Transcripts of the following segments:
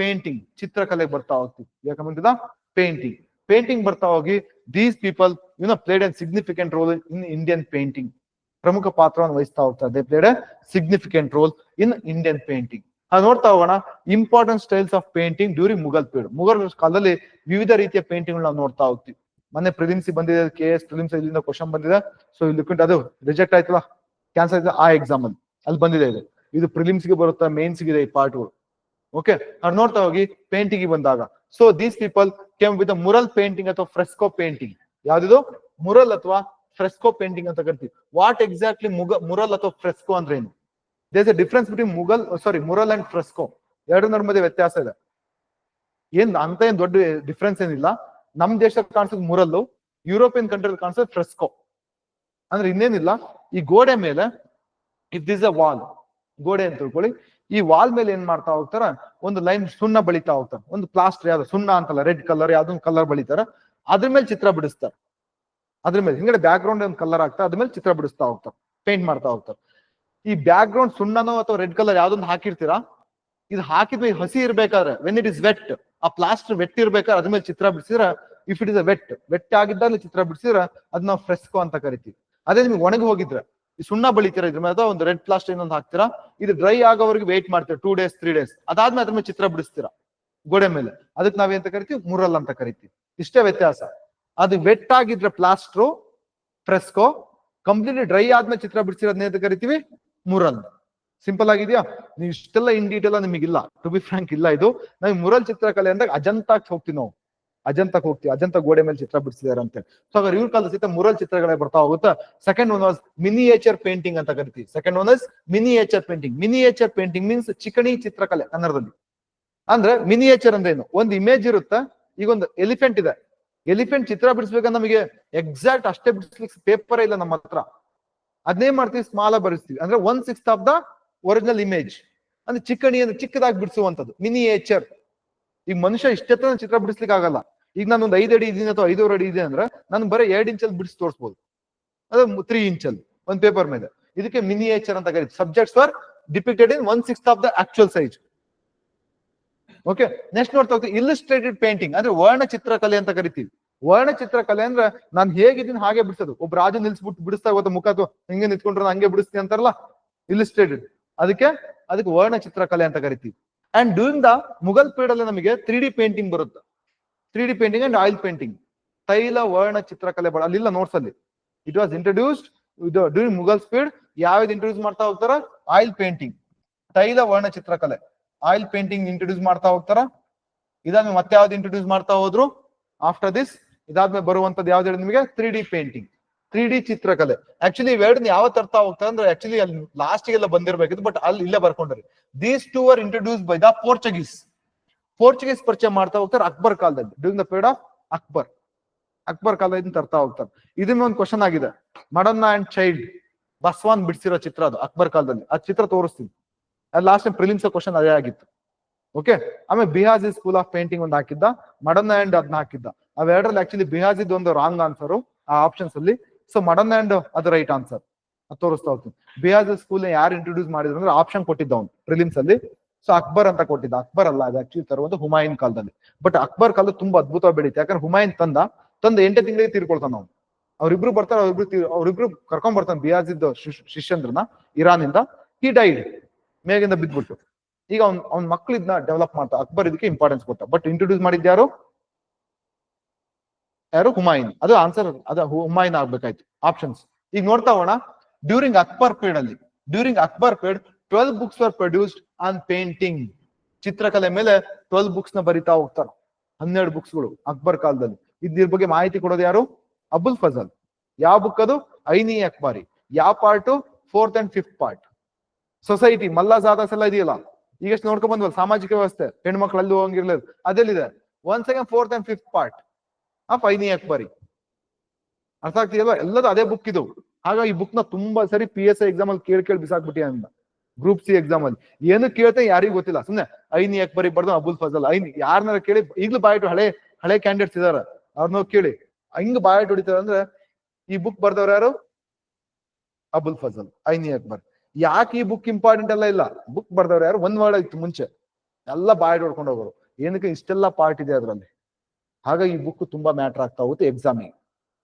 Painting ಚಿತ್ರಕಲೆಗೆ ಬರ್ತಾ ಹೋಗ್ತೀವಿ. ಯಾಕಂದ್ರೆ ಪೇಂಟಿಂಗ್ ಪೇಂಟಿಂಗ್ ಬರ್ತಾ ಹೋಗಿ these people you know played and significant role in Indian painting ಪ್ರಮುಖ ಪಾತ್ರವನ್ನು ವಹಿಸ್ತಾ ಹೋಗ್ತಾರೆ played significant role in Indian painting ನೋಡ್ತಾ ಹೋಗೋಣ important styles of painting during Mughal period Mughal ಕಾಲದಲ್ಲಿ ವಿವಿಧ ರೀತಿಯ ಪೇಂಟಿಂಗ್ ನಾವು ನೋಡ್ತಾ ಹೋಗ್ತೀವಿ. ಮೊನ್ನೆ ಪ್ರಿಲಿಮ್ಸ್ ಬಂದಿದೆ ಕೆ ಎಸ್ ಪ್ರಿಲಿಮ್ಸ್ ಇಲ್ಲಿಂದ ಕ್ವಶನ್ ಬಂದಿದೆ. ಸೊ ಇಲ್ಲಿ ಅದು ರಿಜೆಕ್ಟ್ ಆಯ್ತಲ್ಲ? ಕ್ಯಾನ್ಸಲ್ ಆಯ್ತು ಆ ಎಕ್ಸಾಮ್ ಅಲ್ಲಿ. ಅಲ್ಲಿ ಬಂದಿದೆ ಇದು. ಇದು ಪ್ರಿಲಿಮ್ಸ್ಗೆ ಬರುತ್ತಾ ಮೇನ್ಸ್ ಇದೆ ಈ ಪಾರ್ಟ್ಗಳು ಓಕೆ ಅವ್ರು ನೋಡ್ತಾ ಹೋಗಿ ಪೇಂಟಿಂಗ್ ಬಂದಾಗ. So these people came with mural painting ಅಥವಾ ಫ್ರೆಸ್ಕೋ ಪೇಂಟಿಂಗ್ ಯಾವ್ದಿದು? ಮುರಲ್ ಅಥವಾ ಫ್ರೆಸ್ಕೋ ಪೇಂಟಿಂಗ್ ಅಂತ ಕರಿತೀವಿ. ವಾಟ್ ಎಕ್ಸಾಕ್ಟ್ಲಿ ಮುಗ ಮುರಲ್ ಅಥವಾ ಫ್ರೆಸ್ಕೋ ಅಂದ್ರೆ ಏನು? This a difference between Mughal sorry mural and fresco ಎರಡರ ಮಧ್ಯೆ ವ್ಯತ್ಯಾಸ ಇದೆ. ಏನ್, ಅಂತ ಏನ್ ದೊಡ್ಡ ಡಿಫ್ರೆನ್ಸ್ ಏನಿಲ್ಲ. ನಮ್ ದೇಶಕ್ಕೆ ಕಾಣಿಸೋದು ಮುರಲ್ಲು ಯುರೋಪಿಯನ್ ಕಂಟ್ರಿ ಕಾಣಿಸೋದು ಫ್ರೆಸ್ಕೋ ಅಂದ್ರೆ ಇನ್ನೇನಿಲ್ಲ. ಈ ಗೋಡೆ ಮೇಲೆ ಇಟ್ ದಿಸ್ ಅ ವಾಲ್ ಗೋಡೆ ಅಂತ ತಿಳ್ಕೊಳ್ಳಿ. ಈ ವಾಲ್ ಮೇಲೆ ಏನ್ ಮಾಡ್ತಾ ಹೋಗ್ತಾರ? ಒಂದು ಲೈನ್ ಸುಣ್ಣ ಬಳಿತಾ ಹೋಗ್ತಾರ. ಒಂದು ಪ್ಲಾಸ್ಟರ್ ಯಾವ್ದು? ಸುಣ್ಣ ಅಂತಲ್ಲ, ರೆಡ್ ಕಲರ್ ಯಾವ್ದೊಂದು ಕಲರ್ ಬಳಿತಾರ. ಅದ್ರ ಮೇಲೆ ಚಿತ್ರ ಬಿಡಿಸ್ತಾರೆ. ಅದ್ರ ಮೇಲೆ ಹಿಂಗಡೆ ಬ್ಯಾಕ್ ಗ್ರೌಂಡ್ ಒಂದು ಕಲರ್ ಆಗ್ತಾ, ಅದ್ರ ಮೇಲೆ ಚಿತ್ರ ಬಿಡಿಸ್ತಾ ಹೋಗ್ತಾರೆ. ಪೇಂಟ್ ಮಾಡ್ತಾ ಹೋಗ್ತಾರೆ. ಈ ಬ್ಯಾಕ್ ಗ್ರೌಂಡ್ ಸುಣ್ಣನೋ ಅಥವಾ ರೆಡ್ ಕಲರ್ ಯಾವ್ದೊಂದು ಹಾಕಿರ್ತೀರಾ? ಇದು ಹಾಕಿದ್ಮೇಲೆ ಹಸಿ ಇರ್ಬೇಕಾದ್ರೆ ವೆನ್ ಇಟ್ ಇಸ್ ವೆಟ್ ಆ ಪ್ಲಾಸ್ಟರ್ ವೆಟ್ ಇರ್ಬೇಕಾದ್ರೆ ಅದ್ರ ಮೇಲೆ ಚಿತ್ರ ಬಿಡಿಸಿದ್ರ if it is a wet wet ಆಗಿದ್ದಾಗ ಚಿತ್ರ ಬಿಡಿಸಿದ್ರ ಅದ್ ನಾವು ಫ್ರೆಸ್ಕೋ ಅಂತ ಕರಿತೀವಿ. ಅದೇ ನಿಮ್ಗೆ ಒಣಗಿ ಹೋಗಿದ್ರೆ. ಸುಣ್ಣ ಬಳಿತೀರಾ ಇದ್ರ ಮೇಲೆ ಒಂದು ರೆಡ್ ಪ್ಲಾಸ್ಟರ್ ಇನ್ನೊಂದು ಹಾಕ್ತೀರಾ? ಇದು ಡ್ರೈ ಆಗೋವರೆಗೆ ವೇಟ್ ಮಾಡ್ತೀರಾ? ಟೂ ಡೇಸ್ ತ್ರೀ ಡೇಸ್ ಅದಾದ್ಮೇಲೆ ಅದ್ರ ಮೇಲೆ ಚಿತ್ರ ಬಿಡಿಸ್ತೀರಾ? ಗೋಡೆ ಮೇಲೆ. ಅದಕ್ಕೆ ನಾವೇಂತ ಕರಿತೀವಿ? ಮುರಲ್ ಅಂತ ಕರಿತೀವಿ. ಇಷ್ಟೇ ವ್ಯತ್ಯಾಸ. ಅದು ವೆಟ್ ಆಗಿದ್ರೆ ಪ್ಲಾಸ್ಟ್ರು ಫ್ರೆಸ್ಕೋ ಕಂಪ್ಲೀಟ್ಲಿ ಡ್ರೈ ಆದ್ಮೇಲೆ ಚಿತ್ರ ಬಿಡಿಸಿರೋದನ್ನ ಅಂತ ಕರಿತೀವಿ? ಮುರಲ್. ಸಿಂಪಲ್ ಆಗಿದೆಯಾ? ನೀವು ಇಷ್ಟೆಲ್ಲ ಇನ್ ಡೀಟೇಲ್ ನಿಮಗಿಲ್ಲ. ಟು ಬಿ ಫ್ರಾಂಕ್ ಇಲ್ಲ ಇದು. ನಾವು ಮುರಲ್ ಚಿತ್ರಕಲೆ ಅಂದಾಗ ಅಜಂತಾಕ್ ಹೋಗ್ತೀವಿ ನಾವು. ಅಜಂತಕ್ ಹೋಗ್ತೀವಿ, ಅಜಂತ ಗೋಡೆ ಮೇಲೆ ಚಿತ್ರ ಬಿಡಿಸಿದಾರೆ ಅಂತ ಸೊ ಹಾಗಾದ್ರೆ ಇವ್ರ ಕಾಲದ ಸಹಿತ ಮುರಲ್ ಚಿತ್ರಗಳೇ ಬರ್ತಾ ಹೋಗುತ್ತಾ. Second one was miniature painting ಅಂತ ಕರಿತೀವಿ. Second one is miniature painting miniature painting means ಚಿಕಣಿ ಚಿತ್ರಕಲೆ ಕನ್ನಡದಲ್ಲಿ. ಅಂದ್ರೆ ಮಿನಿಯೇಚರ್ ಅಂದ್ರೆ ಏನು? ಒಂದು ಇಮೇಜ್ ಇರುತ್ತಾ, ಈಗ ಒಂದು ಎಲಿಫೆಂಟ್ ಇದೆ. ಎಲಿಫೆಂಟ್ ಚಿತ್ರ ಬಿಡಿಸ್ಬೇಕಂದ್ರೆ ನಮಗೆ ಎಕ್ಸಾಕ್ಟ್ ಅಷ್ಟೇ ಬಿಡಿಸ್ಲಿಕ್ಕೆ ಪೇಪರ್ ಇಲ್ಲ ನಮ್ಮ ಹತ್ರ. ಅದನ್ನೇ ಮಾಡ್ತೀವಿ ಸ್ಮಾಲ ಬರಿಸ್ತೀವಿ. ಅಂದ್ರೆ one six of the original image ಅಂದ್ರೆ ಚಿಕ್ಕಣಿ ಅಂದ್ರೆ ಚಿಕ್ಕದಾಗಿ ಬಿಡಿಸುವಂತದ್ದು ಮಿನಿಯೇಚರ್ ಈಗ ಮನುಷ್ಯ ಇಷ್ಟೆತ್ತ ಚಿತ್ರ ಬಿಡಿಸ್ಲಿಕ್ಕೆ ಆಗಲ್ಲ ಈಗ ನಾನು ಒಂದು ಐದು ಅಡಿ ಇದೀನಿ ಅಥವಾ ಐದೂವರೆ ಅಡಿ ಇದೆ ಅಂದ್ರೆ ನಾನು ಬರೀ ಎರಡು ಇಂಚಲ್ಲಿ ಬಿಡಿಸಿ ತೋರಿಸ್ಬೋದು. ಅದು ತ್ರೀ ಇಂಚಲ್ಲಿ ಒಂದು ಪೇಪರ್ ಮೇಲೆ. ಇದಕ್ಕೆ ಮಿನಿಯೇಚರ್ ಅಂತ ಕರೀತೀವಿ. Subjects are depicted in one six of the actual size okay next ನೋಡ್ತಾ ಹೋಗ್ತೀವಿ ಇಲಿಸ್ಟ್ರೇಟೆಡ್ ಪೇಂಟಿಂಗ್ ಅಂದ್ರೆ ವರ್ಣ ಚಿತ್ರಕಲೆ ಅಂತ ಕರಿತೀವಿ. ವರ್ಣ ಚಿತ್ರಕಲೆ ಅಂದ್ರೆ ನಾನು ಹೇಗಿದ್ದೀನಿ ಹಾಗೆ ಬಿಡಿಸೋದು. ಒಬ್ಬ ರಾಜ ನಿಲ್ಸ್ಬಿಟ್ಟು ಬಿಡಿಸ್ತಾ ಇವತ್ತು ಮುಖ ಅಥವಾ ಹಿಂಗೆ ನಿಂತ್ಕೊಂಡ್ರೆ ಹಂಗೆ ಬಿಡಿಸ್ತೀನಿ ಅಂತಾರಲ್ಲ? ಇಲಿಸ್ಟ್ರೇಟೆಡ್ ಅದಕ್ಕೆ ಅದಕ್ಕೆ ವರ್ಣ ಚಿತ್ರಕಲೆ ಅಂತ ಕರಿತೀವಿ. And during the Mughal period ನಮಗೆ ತ್ರೀ ಡಿ ಪೇಂಟಿಂಗ್ ಬರುತ್ತೆ. Three D painting and oil painting. ತೈಲ, ವರ್ಣ ಚಿತ್ರಕಲೆ ಬಳ ಅಲ್ಲಿಲ್ಲ ನೋಟ್ಸ್ ಅಲ್ಲಿ. It was introduced during Mughal speed ಯಾವ್ದು ಇಂಟ್ರೊಡ್ಯೂಸ್ ಮಾಡ್ತಾ ಹೋಗ್ತಾರ? Oil painting. ತೈಲ, ವರ್ಣ ಚಿತ್ರಕಲೆ. ಆಯಿಲ್ ಪೇಂಟಿಂಗ್ ಇಂಟ್ರೊಡ್ಯೂಸ್ ಮಾಡ್ತಾ ಹೋಗ್ತಾರ? ಇದಾದ್ಮೇಲೆ ಮತ್ತೆ ಯಾವ್ದು ಇಂಟ್ರೊಡ್ಯೂಸ್ ಮಾಡ್ತಾ ಹೋದ್ರು? ಆಫ್ಟರ್ ದಿಸ್ ಇದಾದ್ಮೇಲೆ ಬರುವಂತದ್ದು ಯಾವ್ದು ಹೇಳಿ ನಿಮಗೆ? Three D painting. Three D ಚಿತ್ರಕಲೆ. ಆಕ್ಚುಲಿ ಇವೆರಡನ್ನ ಯಾವ ತರ್ತಾ ಹೋಗ್ತಾರೆ ಅಂದ್ರೆ ಆಕ್ಚುಲಿ ಅಲ್ಲಿ ಲಾಸ್ಟ್ ಎಲ್ಲ ಬಂದಿರ್ಬೇಕಿತ್ತು ಬಟ್ ಅಲ್ಲಿ ಇಲ್ಲೇ ಬರ್ಕೊಂಡ್ರಿ. These two are introduce by the Portuguese Portuguese ಪರಿಚಯ ಮಾಡ್ತಾ ಹೋಗ್ತಾರೆ ಅಕ್ಬರ್ ಕಾಲದಲ್ಲಿ. During the period of Akbar. Akbar ಕಾಲದಿಂದ ತರ್ತಾ ಹೋಗ್ತಾರೆ. ಇದನ್ನ ಒಂದು ಕ್ವಶನ್ ಆಗಿದೆ. ಮಡನ್ನ ಅಂಡ್ ಚೈಲ್ಡ್ ಬಸ್ವಾನ್ ಬಿಡಿಸಿರೋ ಚಿತ್ರ ಅದು, ಅಕ್ಬರ್ ಕಾಲದಲ್ಲಿ. ಆ ಚಿತ್ರ ತೋರಿಸ್ತೀನಿ. ಲಾಸ್ಟ್ ಟೈಮ್ ಪ್ರಿಲಿಮ್ಸ್ ಕ್ವಶನ್ ಅದೇ ಆಗಿತ್ತು. ಓಕೆ ಆಮೇಲೆ ಬಿಹಾಜಿ ಸ್ಕೂಲ್ ಆಫ್ ಪೇಂಟಿಂಗ್ ಒಂದು ಹಾಕಿದ್ದ ಮಡನ್ ಅಂಡ್ ಅದನ್ನ ಹಾಕಿದ್ದ. ಅವೆರಡರಲ್ಲಿ ಆಕ್ಚುಲಿ ಬಿಹಾಜಿದ್ ಒಂದು ರಾಂಗ್ ಆನ್ಸರ್ ಆ ಆಪ್ಷನ್ಸ್ ಅಲ್ಲಿ. ಸೊ ಮಡನ್ ಅಂಡ್ ಅದು ರೈಟ್ ಆನ್ಸರ್ ತೋರಿಸ್ತಾ ಹೋಗ್ತೀನಿ. ಬಿಹಾಜಿ ಸ್ಕೂಲ್ ಯಾರು ಇಂಟ್ರೊಡ್ಯೂಸ್ ಮಾಡಿದ್ರು ಅಂದ್ರೆ ಆಪ್ಷನ್ ಕೊಟ್ಟಿದ್ದ ಅವ್ನು ಪ್ರಿಲಿಮ್ಸ್ ಅಲ್ಲಿ. ಸೊ ಅಕ್ಬರ್ ಅಂತ ಕೊಟ್ಟಿದ್ದ. ಅಕ್ಬರ್ ಅಲ್ಲ, ಅದು ಆಕ್ಚುಲಿ ತರುವಂತ ಹುಮಾಯಿನ್ ಕಾಲದಲ್ಲಿ. ಬಟ್ ಅಕ್ಬರ್ ಕಾಲ ತುಂಬಾ ಅದ್ಭುತವಾಗಿ ಬೆಳೀತು. ಯಾಕಂದ್ರೆ ಹುಮಾಯಿನ್ ತಂದ ತಂದ ಎಂಟೇ ತಿಂಗಳಿಗೆ ತೀರ್ಕೊಳ್ತಾನ ಅವ್ನು. ಅವ್ರಿಬ್ರು ಬರ್ತಾರೆ, ಅವ್ರಿಬ್ರು ಅವರಿಬ್ರು ಕರ್ಕೊಂಡ್ ಬರ್ತಾನೆ ಬಿಯಾಜಿದ್ ಶಿಷ್ಯಂದ್ರನ ಇರಾನ್ ಇಂದ ಹಿ ಡೈಡ್ ಮೇಗಿಂದ ಬಿದ್ಬಿಟ್ಟು. ಈಗ ಅವ್ನ್, ಅವ್ನ ಮಕ್ಳು ಇದನ್ನ ಡೆವಲಪ್ ಮಾಡ್ತಾ ಅಕ್ಬರ್ ಇದಕ್ಕೆ ಇಂಪಾರ್ಟೆನ್ಸ್ ಕೊಟ್ಟ ಬಟ್ ಇಂಟ್ರೊಡ್ಯೂಸ್ ಮಾಡಿದ್ಯಾರು ಯಾರು? ಯಾರು? ಹುಮಾಯೂನ್ ಅದು ಆನ್ಸರ್ ಅದ ಹುಮಾಯಿನ್ ಆಗ್ಬೇಕಾಯ್ತು. ಆಪ್ಷನ್ಸ್ ಈಗ ನೋಡ್ತಾ ಹೋಣ ಡ್ಯೂರಿಂಗ್ ಅಕ್ಬರ್ ಪೀರಿಯಡ್ ಅಲ್ಲಿ during Akbar period twelve books are produced on painting ಚಿತ್ರಕಲೆ ಮೇಲೆ ಟ್ವೆಲ್ ಬುಕ್ಸ್ನ ಬರಿತಾ ಹೋಗ್ತಾರೆ. ಹನ್ನೆರಡು ಬುಕ್ಸ್ಗಳು ಅಕ್ಬರ್ ಕಾಲದಲ್ಲಿ. ಇದ್ರ ಬಗ್ಗೆ ಮಾಹಿತಿ ಕೊಡೋದು ಯಾರು? ಅಬುಲ್ ಫಜಲ್. ಯಾವ ಬುಕ್ ಅದು? ಐನಿ ಅಕ್ಬಾರಿ. ಯಾವ part fourth and fifth part society ಮಲ್ಲಾಜಾದಾಸ್ ಎಲ್ಲ ಇದೆಯಲ್ಲ? ಈಗಷ್ಟು ನೋಡ್ಕೊಂಡ್ ಬಂದ್ವಲ್ಲ, ಸಾಮಾಜಿಕ ವ್ಯವಸ್ಥೆ. ಹೆಣ್ಮಕ್ಳು ಅಲ್ಲಿ ಹೋಗಿರ್ಲಿಲ್ಲ. ಅದೆಲ್ಲಿದೆ? One second fourth and fifth part of Aini Akbari. ಅರ್ಥ ಆಗ್ತಿದಲ್ವಾ ಎಲ್ಲದೂ ಅದೇ ಬುಕ್ ಇದು. ಹಾಗಾಗಿ ಈ ಬುಕ್ನ ತುಂಬಾ ಸರಿ ಪಿ ಎಸ್ ಐ ಎಕ್ಸಾಮ್ ಅಲ್ಲಿ ಕೇಳಿ ಕೇಳಿ ಬಿಸಾಕ್ಬಿಟ್ಟಿ ಅಂತ. ಗ್ರೂಪ್ ಸಿ ಎಕ್ಸಾಮ್ ಅಲ್ಲಿ. ಏನು ಕೇಳ್ತೆ ಯಾರಿಗೂ ಗೊತ್ತಿಲ್ಲ. ಸುಮ್ನೆ ಐನಿ ಅಕ್ಬರಿ ಬರ್ದು ಅಬುಲ್ ಫಜಲ್. ಐನಿ ಯಾರನ್ನಾರ ಕೇಳಿ, ಈಗಲೂ ಬಾಯಿಟ್ಟು ಹಳೆ ಹಳೆ ಕ್ಯಾಂಡಿಡೇಟ್ಸ್ ಇದಾರ. ಅವ್ರನ್ನ ಕೇಳಿ. ಹಿಂಗ್ ಬಾಯಿಟ್ ಹೊಡಿತಾರ ಅಂದ್ರೆ, ಈ ಬುಕ್ ಬರ್ದವ್ರು ಯಾರು? ಅಬುಲ್ ಫಜಲ್, ಐನಿ ಅಕ್ಬರ್. ಯಾಕೆ ಈ ಬುಕ್ ಇಂಪಾರ್ಟೆಂಟ್ ಎಲ್ಲ ಇಲ್ಲ? ಬುಕ್ ಬರ್ದವ್ರು ಯಾರು? ಒಂದ್ ವರ್ಡ್ ಆಯ್ತು ಮುಂಚೆ. ಎಲ್ಲ ಬಾಯ್ ಹೊಡ್ಕೊಂಡು ಹೋಗೋರು. ಏನಕ್ಕೆ ಇಷ್ಟೆಲ್ಲ ಪಾರ್ಟ್ ಇದೆ ಅದರಲ್ಲಿ? ಹಾಗಾಗಿ ಈ ಬುಕ್ ತುಂಬಾ ಮ್ಯಾಟರ್ ಆಗ್ತಾ ಹೋಗುತ್ತೆ ಎಕ್ಸಾಮಿಗೆ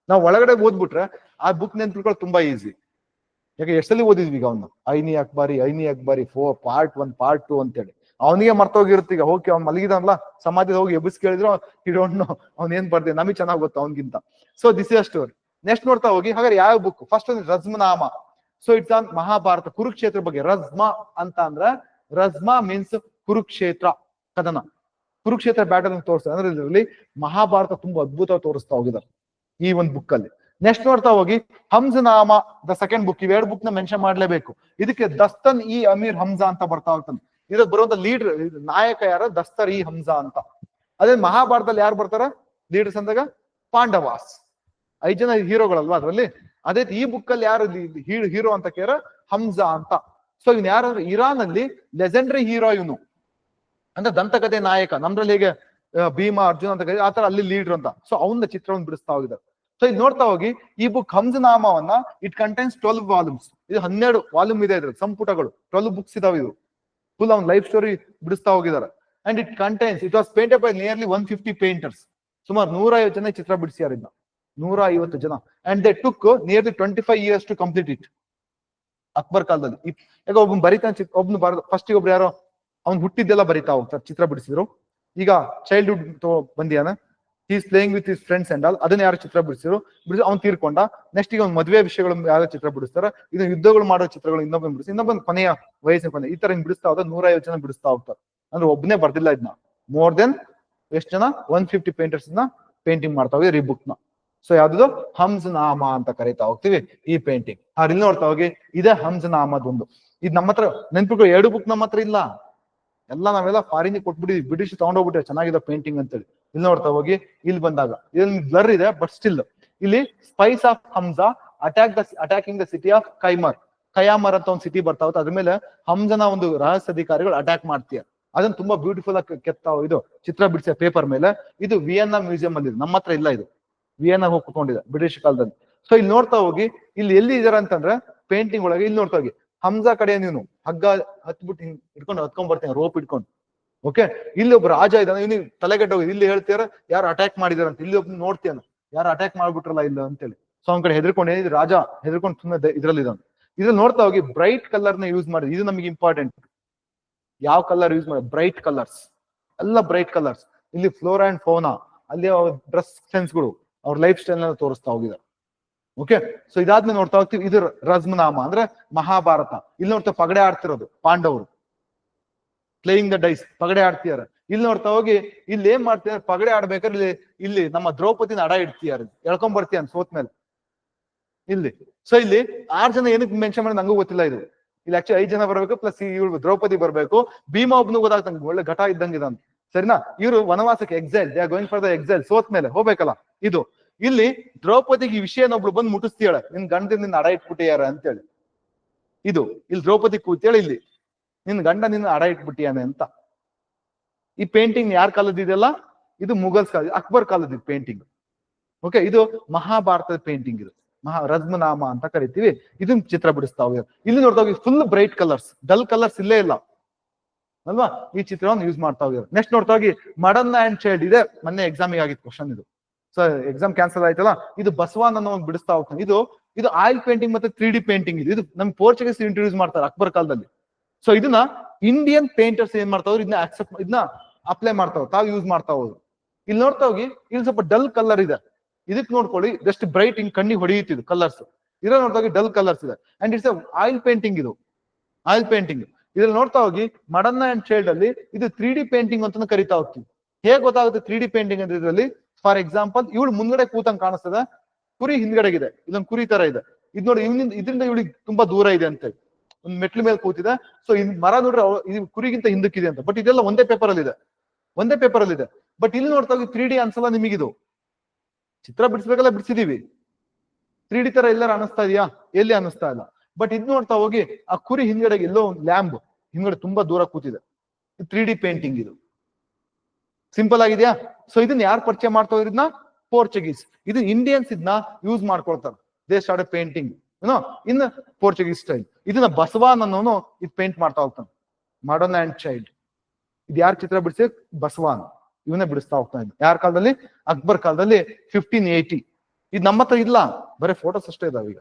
ನಾವು ಒಳಗಡೆ ಓದ್ಬಿಟ್ರೆ ಆ ಬುಕ್ ನೆನ್ಪಿಟ್ಕೊಳ್ಳೋದು ತುಂಬಾ ಈಸಿ ಯಾಕೆ ಎಷ್ಟಲ್ಲಿ ಓದಿದ್ವಿ ಈಗ ಅವನು? Aini Akbari Aini Akbari, four, part one, part two ಅಂತೇಳಿ. ಅವನಿಗೆ ಮರ್ತೋಗಿರುತ್ತೆ ಈಗ, ಹೋಗಿ ಅವ್ನು ಮಲಗಿದಾನಲ್ಲ ಸಮಾಜದ ಹೋಗಿ ಎಬ್ಬಿಸ್ ಕೇಳಿದ್ರು ಇಡೋಣ ಅವ್ನ ಏನ್ ಬರ್ದೆ, ನಮಗೆ ಚೆನ್ನಾಗಿ ಗೊತ್ತು ಅವನಿಗಿಂತ. So this is story next ನೋಡ್ತಾ ಹೋಗಿ, ಹಾಗಾದ್ರೆ ಯಾವ ಬುಕ್ ಫಸ್ಟ್ ಒಂದು Razmnama. So it's on Mahabharata, Kurukshetra ಬಗ್ಗೆ. ರಜ್ಮ ಅಂತ ಅಂದ್ರೆ, ರಜ್ಮ ಮೀನ್ಸ್ ಕುರುಕ್ಷೇತ್ರ, ಕದನ. ಕುರುಕ್ಷೇತ್ರ ಬ್ಯಾಟಲ್ ತೋರಿಸ್ತಾರೆ. ಅಂದ್ರೆ ಇದರಲ್ಲಿ ಮಹಾಭಾರತ ತುಂಬಾ ಅದ್ಭುತ ತೋರಿಸ್ತಾ ಹೋಗಿದ್ದಾರೆ ಈ ಒಂದು ಬುಕ್ ಅಲ್ಲಿ. ನೆಕ್ಸ್ಟ್ ನೋಡ್ತಾ ಹೋಗಿ ಹಂಸನಾಮ ದ ಸೆಕೆಂಡ್ ಬುಕ್ ಇವೆರಡು ಬುಕ್ನ ಮೆನ್ಷನ್ ಮಾಡ್ಲೇಬೇಕು. ಇದಕ್ಕೆ ದಸ್ತನ್ ಇ ಅಮೀರ್ ಹಂಸಾ ಅಂತ ಬರ್ತಾ ಹೋಗ್ತಾನೆ ಇದಕ್ಕೆ ಬರುವಂತ ಲೀಡರ್ ನಾಯಕ ಯಾರ? ದಸ್ತರ್ ಇ ಹಂಸಾ ಅಂತ. ಅದೇ ಮಹಾಭಾರತದಲ್ಲಿ ಯಾರು ಬರ್ತಾರ? ಲೀಡರ್ಸ್ ಅಂದಾಗ ಪಾಂಡವಾಸ್. ಐದ್ ಜನ ಹೀರೋಗಳಲ್ವಾ ಅದ್ರಲ್ಲಿ? ಅದೇ ಈ ಬುಕ್ ಅಲ್ಲಿ ಯಾರು ಹೀರೋ ಅಂತ ಕೇರ ಹಂಸಾ ಅಂತ. ಸೊ ಇವ್ನು ಯಾರು ಅಂದ್ರೆ ಇರಾನ್ ಅಲ್ಲಿ ಲೆಜೆಂಡ್ರಿ ಹೀರೋ ಇವನು. ಅಂದ್ರೆ ದಂತಕಥೆ ನಾಯಕ. ನಮ್ದ್ರಲ್ಲಿ ಹೇಗೆ ಭೀಮ, ಅರ್ಜುನ ಅಂತ ಆತರ ಅಲ್ಲಿ ಲೀಡರ್ ಅಂತ. ಸೊ ಅವನ ಚಿತ್ರವನ್ನು ಬಿಡಿಸ್ತಾ ಹೋಗಿದ್ದಾರೆ. ಸೊ ಇದು ನೋಡ್ತಾ ಹೋಗಿ, ಈ ಬುಕ್ ಹಂಸನಾಮವನ್ನ ಇಟ್ ಕಂಟೈನ್ಸ್ ಟ್ವೆಲ್ವ್ ವಾಲ್ಯೂಮ್ಸ್ ಇದು ಹನ್ನೆರಡು ವಾಲ್ಯೂಮ್ ಇದೆ ಇದ್ರಲ್ಲಿ, ಸಂಪುಟಗಳು. ಟ್ವೆಲ್ವ್ ಬುಕ್ಸ್ ಇದಾವೆ ಇದು. ಫುಲ್ ಅವ್ನ ಲೈಫ್ ಸ್ಟೋರಿ ಬಿಡಿಸ್ತಾ ಹೋಗಿದ್ದಾರೆ and it contains it was painted by nearly one fifty painters ಸುಮಾರು ನೂರ ಐವತ್ತು ಜನ ಚಿತ್ರ ಬಿಡಿಸ್ಯಾರ ಇದನ್ನ ನೂರ ಐವತ್ತು ಜನ. And they took nearly twenty five years to complete it Akbar ಕಾಲದಲ್ಲಿ. ಈಗ ಒಬ್ಬನ್ ಬರಿತಾನೆ ಒಬ್ನು ಬರ ಫಸ್ಟ್ ಒಬ್ರು ಯಾರೋ, ಅವ್ನು ಹುಟ್ಟಿದ್ದೆಲ್ಲ ಬರಿತಾ ಹೋಗ್ತಾರೆ, ಚಿತ್ರ ಬಿಡಿಸಿದ್ರು. ಈಗ childhood ಬಂದಿಯಾನ is playing with his friends and all ಅದನ್ನ ಯಾರು ಚಿತ್ರ ಬಿಡಿಸಿದ್ರು? ಬಿಡಿಸಿ ಅವ್ನು ತೀರ್ಕೊಂಡ. ನೆಕ್ಸ್ಟ್ ಈಗ ಒಂದು ಮದುವೆ ವಿಷಯಗಳು ಯಾರು ಚಿತ್ರ ಬಿಡಿಸ್ತಾರ? ಇದು ಯುದ್ಧಗಳು ಮಾಡೋ ಚಿತ್ರಗಳು ಇನ್ನೊಬ್ಬನ ಬಿಡಿಸಿ, ಇನ್ನೊಬ್ಬನ ಕೊನೆಯ ವಯಸ್ಸಿನ ಕೊನೆ. ಈ ತರ ಹಿಂಗ್ ಬಿಡಿಸ್ತಾ ಹೋದ ನೂರ ಜನ ಬಿಡಿಸ್ತಾ ಹೋಗ್ತಾರೆ. ಅಂದ್ರೆ ಒಬ್ಬನೇ ಬರ್ದಿಲ್ಲ ಇದನ್ನ ಮೋರ್ ದೆನ್ ಎಷ್ಟು ಜನ? ಒನ್ ಫಿಫ್ಟಿ ಪೇಂಟರ್ಸ್ನ ಪೇಂಟಿಂಗ್ ಮಾಡ್ತಾ ಹೋಗಿ ಈ ಬುಕ್ನ. ಸೊ ಯಾವ್ದು ಹಂಸನಾಮ ಅಂತ ಕರಿತಾ ಹೋಗ್ತೀವಿ ಈ ಪೇಂಟಿಂಗ್ ಅವ್ರ ಇಲ್ಲಿ ನೋಡ್ತಾ ಹೋಗಿ, ಇದೇ ಒಂದು ಇದು ನಮ್ಮ ಹತ್ರ ನೆನ್ಪುಗಳು ಎರಡು ಬುಕ್ ನಮ್ಮ ಹತ್ರ ಇಲ್ಲ. ಎಲ್ಲ ನಾವೆಲ್ಲ ಫಾರಿನ್ ಕೊಟ್ಬಿಟ್ಟಿದ್ವಿ. ಬ್ರಿಟಿಷ್ ತಗೊಂಡೋಗ್ಬಿಟ್ಟೆ ಚೆನ್ನಾಗಿದೆ ಪೇಂಟಿಂಗ್ ಅಂತೇಳಿ. ಇಲ್ಲಿ ನೋಡ್ತಾ ಹೋಗಿ, ಇಲ್ಲಿ ಬಂದಾಗ. ಇಲ್ಲಿ ಬ್ಲರ್ ಇದೆ ಬಟ್ ಸ್ಟಿಲ್ ಇಲ್ಲಿ spies of Hamza attack the attacking the city of ಕೈಮರ್ ಕಯಾಮರ್ ಅಂತ ಒಂದು ಸಿಟಿ ಬರ್ತಾ ಹೋಗುತ್ತೆ ಅದ್ರ ಮೇಲೆ ಹಮ್ಜನ ಒಂದು ರಹಸ್ಯ ಅಧಿಕಾರಿಗಳು ಅಟ್ಯಾಕ್ ಮಾಡ್ತೀಯ ಅದನ್ನ ತುಂಬಾ ಬ್ಯೂಟಿಫುಲ್ ಆಗಿ ಕೆತ್ತ ಇದು ಚಿತ್ರ ಬಿಡಿಸಿದ ಪೇಪರ್ ಮೇಲೆ. ಇದು ವಿಯನ್ನ ಮ್ಯೂಸಿಯಂ ಅಲ್ಲಿ. ನಮ್ಮ ಹತ್ರ ಇಲ್ಲ ಇದು. ವಿಯನ್ನ ಹೋಗಿ ಕುತ್ಕೊಂಡಿದೆ ಬ್ರಿಟಿಷ್ ಕಾಲದಲ್ಲಿ. ಸೊ ಇಲ್ಲಿ ನೋಡ್ತಾ ಹೋಗಿ, ಇಲ್ಲಿ ಎಲ್ಲಿ ಇದಾರೆ ಅಂತಂದ್ರೆ ಪೇಂಟಿಂಗ್ ಒಳಗೆ ಇಲ್ಲಿ ನೋಡ್ತಾ ಹೋಗಿ. ಹಮ್ಜಾ ಕಡೆ ನೀನು. ಹಗ್ಗ ಹತ್ಬಿಟ್ಟು ಹಿಂಗ್ ಇಟ್ಕೊಂಡು ಹತ್ಕೊಂಡ್ ಬರ್ತೇನೆ ರೋಪ್ ಇಟ್ಕೊಂಡು ಓಕೆ ಇಲ್ಲಿ ಒಬ್ಬ ರಾಜ ಇದ್ದಾನೆ, ಇವ್ನಿಗೆ ತಲೆಗೆಟ್ಟ ಇಲ್ಲಿ ಹೇಳ್ತೀರ ಯಾರು ಅಟ್ಯಾಕ್ ಮಾಡಿದಾರಂತ ಇಲ್ಲಿ ಒಬ್ಬ ನೋಡ್ತೀಯನ ಯಾರು ಅಟ್ಯಾಕ್ ಮಾಡ್ಬಿಟ್ರಲ್ಲ ಇಲ್ಲ ಅಂತೇಳಿ. ಸೊ ಅವ್ನ ಕಡೆ ಹೆದರ್ಕೊಂಡು ಏನಿದೆ, ರಾಜ ಹೆದರ್ಕೊಂಡು ಸುಮ್ಮನೆ ಇದ್ರಲ್ಲಿ ಇದ್ದಾನೆ. ಇದ್ರಲ್ಲಿ ನೋಡ್ತಾ ಹೋಗಿ ಬ್ರೈಟ್ ಕಲರ್ನ ಯೂಸ್ ಮಾಡಿದ್ರು ಇದು ನಮಗೆ ಇಂಪಾರ್ಟೆಂಟ್ ಯಾವ ಕಲರ್ ಯೂಸ್ ಮಾಡಿ ಬ್ರೈಟ್ ಕಲರ್ಸ್ ಎಲ್ಲ ಬ್ರೈಟ್ ಕಲರ್ಸ್ ಇಲ್ಲಿ ಫ್ಲೋರ್ ಅಂಡ್ ಫೋನಾ ಅಲ್ಲಿ ಡ್ರೆಸ್ ಸೆನ್ಸ್ಗಳು ಅವ್ರ ಲೈಫ್ ಸ್ಟೈಲ್ ತೋರಿಸ್ತಾ ಹೋಗಿದ್ದಾರೆ. ಓಕೆ ಸೊ ಇದಾದ್ಮೇಲೆ ನೋಡ್ತಾ ಹೋಗ್ತೀವಿ, ಇದು ರಜ್ಮನಾಮ, ಅಂದ್ರೆ ಮಹಾಭಾರತ. ಇಲ್ಲಿ ನೋಡ್ತಾ ಪಗಡೆ ಆಡ್ತಿರೋದು, ಪಾಂಡವರು. ಪ್ಲೇಯಿಂಗ್ ದ ಡೈಸ್ ಪಗಡೆ ಆಡ್ತಿದಾರೆ ಇಲ್ಲಿ ನೋಡ್ತಾ ಹೋಗಿ, ಇಲ್ಲಿ ಏನ್ ಮಾಡ್ತಿದಾರೆ ಪಗಡೆ ಆಡ್ಬೇಕಾದ್ರೆ ಇಲ್ಲಿ ಇಲ್ಲಿ ನಮ್ಮ ದ್ರೌಪದಿನ ಅಡ ಇಡ್ತಿದಾರೆ ಎಳ್ಕೊಂಡ್ ಬರ್ತೀಯ ಸೋತ್ ಮೇಲೆ ಇಲ್ಲಿ. ಸೊ ಇಲ್ಲಿ ಆರ್ ಜನ ಏನಕ್ಕೆ ಮೆನ್ಷನ್ ಮಾಡಿ ನಂಗೂ ಗೊತ್ತಿಲ್ಲ ಇದು. ಇಲ್ಲಿ ಆಕ್ಚುಲಿ ಐದ್ ಜನ ಬರ್ಬೇಕು ಪ್ಲಸ್ ಇವ್ರು ದ್ರೌಪದಿ ಬರ್ಬೇಕು. ಭೀಮ ಒಬ್ನು ಗೊತ್ತಾಗ್ತಂಗೆ ಒಳ್ಳೆ ಘಟ ಇದ್ದಂಗೆ ಸರಿನಾ? ಇವರು ವನವಾಸಕ್ಕೆ exile they are going for the exile ಸೋತ್ ಮೇಲೆ ಹೋಗ್ಬೇಕಲ್ಲ. ಇದು. ಇಲ್ಲಿ ದ್ರೌಪದಿಗೆ ಈ ವಿಷಯನ ಒಬ್ಳು ಬಂದು ಮುಟ್ಟಿಸ್ತೀಯಾಳ. ನಿನ್ ಗಂಡ ನಿನ್ನ ಅಡ ಇಟ್ಬಿಟ್ಟಿಯಾರ ಅಂತೇಳಿ. ಇದು, ಇಲ್ಲಿ ದ್ರೌಪದಿ ಕೂತೇಳಿ ಇಲ್ಲಿ. ನಿನ್ ಗಂಡ ನಿನ್ನ ಅಡ ಇಟ್ಬಿಟ್ಟಿಯಾನೆ ಅಂತ. ಈ ಪೇಂಟಿಂಗ್ ಯಾರ ಕಾಲದಿದೆಯಲ್ಲ ಇದು ಮುಘಲ್ಸ್ ಕಾಲ, ಅಕ್ಬರ್ ಕಾಲದ ಪೇಂಟಿಂಗ್ ಓಕೆ ಇದು ಮಹಾಭಾರತದ ಪೇಂಟಿಂಗ್ ಇದು. ಮಹಾ ರಜ್ಮನಾಮ ಅಂತ ಕರಿತೀವಿ. ಇದನ್ನ ಚಿತ್ರ ಬಿಡಿಸ್ತಾ ಇಲ್ಲಿ ನೋಡ್ತಾ ಹೋಗಿ full bright colours dull colours ಇಲ್ಲೇ ಇಲ್ಲ. ಅಲ್ವಾ? ಈ ಚಿತ್ರವನ್ನು ಯೂಸ್ ಮಾಡ್ತಾ ಹೋಗಿದ್ರು ನೆಕ್ಸ್ಟ್ ನೋಡ್ತಾ ಹೋಗಿ ಮಡನ್ ಆ್ಯಂಡ್ ಚೈಲ್ಡ್ ಇದೆ. ಮೊನ್ನೆ ಎಕ್ಸಾಮಿಗೆ ಆಗಿತ್ತು ಕ್ವಶನ್ ಇದು. ಸೊ ಎಕ್ಸಾಮ್ ಕ್ಯಾನ್ಸಲ್ ಆಯ್ತಲ್ಲ? ಇದು ಬಸವಾನ್ ಅನ್ನೋ ಒಂದು ಬಿಡಿಸ್ತಾ ಹೋಗ್ತಾನೆ. ಇದು ಇದು ಆಯಿಲ್ ಪೇಂಟಿಂಗ್ ಮತ್ತೆ ತ್ರೀ ಡಿ ಪೇಂಟಿಂಗ್ ಇದು. ಇದು ನಮ್ ಪೋರ್ಚುಗೀಸ್ ಇಂಟ್ರೊಡ್ಯೂಸ್ ಮಾಡ್ತಾರೆ ಅಕ್ಬರ್ ಕಾಲದಲ್ಲಿ. ಸೊ ಇದನ್ನ ಇಂಡಿಯನ್ ಪೇಂಟರ್ಸ್ ಏನ್ ಮಾಡ್ತಾವ್ರು? ಇದನ್ನ ಆಕ್ಸೆಪ್ಟ್ ಇದನ್ನ ಅಪ್ಲೈ ಮಾಡ್ತಾವ್ ತಾವು ಯೂಸ್ ಮಾಡ್ತಾ ಹೋದ್ರು. ಇಲ್ಲಿ ನೋಡ್ತಾ ಹೋಗಿ ಇಲ್ಲಿ ಸ್ವಲ್ಪ ಡಲ್ ಕಲರ್ ಇದೆ. ಇದಕ್ ನೋಡ್ಕೊಳ್ಳಿ ಜಸ್ಟ್ ಬ್ರೈಟ್ ಹಿಂಗ್ ಕಣ್ಣಿಗೆ ಹೊಡೆಯುತ್ತಿದ್ದು ಕಲರ್ಸ್ ಇದ್ರ ನೋಡ್ತಾ ಹೋಗಿ ಡಲ್ ಕಲರ್ಸ್ ಇದೆ. ಅಂಡ್ ಇಟ್ಸ್ ಆಯಿಲ್ ಪೇಂಟಿಂಗ್ ಇದು. ಆಯಿಲ್ ಪೇಂಟಿಂಗ್ ಇದ್ರಲ್ಲಿ ನೋಡ್ತಾ ಹೋಗಿ ಮಡನ್ನ ಅಂಡ್ ಚೈಲ್ಡ್ ಅಲ್ಲಿ ಇದು ತ್ರೀ ಡಿ ಪೇಂಟಿಂಗ್ ಅಂತ ಕರಿತಾ ಹೋಗ್ತೀವಿ. ಹೇಗ್ ಗೊತ್ತಾಗುತ್ತೆ ತ್ರೀ ಡಿ ಪೇಂಟಿಂಗ್ ಅಂದ್ರೆ ಇದರಲ್ಲಿ? ಫಾರ್ ಎಕ್ಸಾಂಪಲ್ ಇವಳು ಮುಂದ್ಗಡೆ ಕೂತಂಗ್ ಕಾಣಿಸ್ತದೆ, ಕುರಿ ಹಿಂದ್ಗಡೆಗಿದೆ, ಇದೊಂದು ಕುರಿ ತರ ಇದೆ. ಇದ್ ನೋಡಿ, ಇವನಿಂದ, ಇದರಿಂದ ಇವಳಿಗೆ ತುಂಬಾ ದೂರ ಇದೆ ಅಂತ ಒಂದ್ ಮೆಟ್ಲು ಮೇಲೆ ಕೂತಿದೆ ಸೊ ಇನ್ ಮರ ನೋಡ್ರೆ ಇದು ಕುರಿಗಿಂತ ಹಿಂದಕ್ಕಿದೆ ಅಂತ. ಬಟ್ ಇದೆಲ್ಲ ಒಂದೇ ಪೇಪರ್ ಅಲ್ಲಿ ಇದೆ ಒಂದೇ ಪೇಪರ್ ಅಲ್ಲಿ ಇದೆ ಬಟ್ ಇಲ್ಲಿ ನೋಡ್ತಾ ಹೋಗಿ ತ್ರೀ ಡಿ ಅನ್ಸಲ್ಲ ನಿಮಗಿದು? ಚಿತ್ರ ಬಿಡಿಸ್ಬೇಕಲ್ಲ, ಬಿಡಿಸಿದೀವಿ. ತ್ರೀ ಡಿ ತರ ಎಲ್ಲಾರು ಅನಿಸ್ತಾ ಇದೆಯಾ? ಎಲ್ಲಿ ಅನಿಸ್ತಾ ಇಲ್ಲ. ಬಟ್ ಇದ್ ನೋಡ್ತಾ ಹೋಗಿ, ಆ ಕುರಿ ಹಿಂದ್ಗಡೆ ಎಲ್ಲೋ ಒಂದು ಲ್ಯಾಂಬ್ ಹಿಂದ್ಗಡೆ ತುಂಬಾ ದೂರ ಕೂತಿದೆ. ತ್ರೀ ಡಿ ಪೇಂಟಿಂಗ್ ಇದು. ಸಿಂಪಲ್ ಆಗಿದೆಯಾ? ಸೊ ಇದನ್ನ ಯಾರು ಪರಿಚಯ ಮಾಡ್ತಾ ಇದನ್ನ ಪೋರ್ಚುಗೀಸ್ ಇದು ಇಂಡಿಯನ್ಸ್ ಇದನ್ನ ಯೂಸ್ ಮಾಡ್ಕೊಳ್ತಾರೆ. ದೇ ಸ್ಟಾರ್ಟ್ ಪೇಂಟಿಂಗ್ ಏನೋ ಇನ್ ಪೋರ್ಚುಗೀಸ್ ಸ್ಟೈಲ್ ಇದನ್ನ ಬಸವಾನ್ ಅನ್ನೋನು ಇದು ಪೇಂಟ್ ಮಾಡ್ತಾ ಹೋಗ್ತಾನೆ. ಮಾಡರ್ನ್ ಅಂಡ್ ಚೈಲ್ಡ್ ಇದು ಯಾರು ಚಿತ್ರ ಬಿಡಿಸಿ? ಬಸವಾನ್ ಇವನೇ ಬಿಡಿಸ್ತಾ ಹೋಗ್ತಾ ಇದ್ದ ಯಾರ ಕಾಲದಲ್ಲಿ? ಅಕ್ಬರ್ ಕಾಲದಲ್ಲಿ ಫಿಫ್ಟೀನ್ ಏಯ್ಟಿ ಇದು ನಮ್ಮ ಹತ್ರ ಇಲ್ಲ. ಬರೀ ಫೋಟೋಸ್ ಅಷ್ಟೇ ಇದಾವೆ ಈಗ.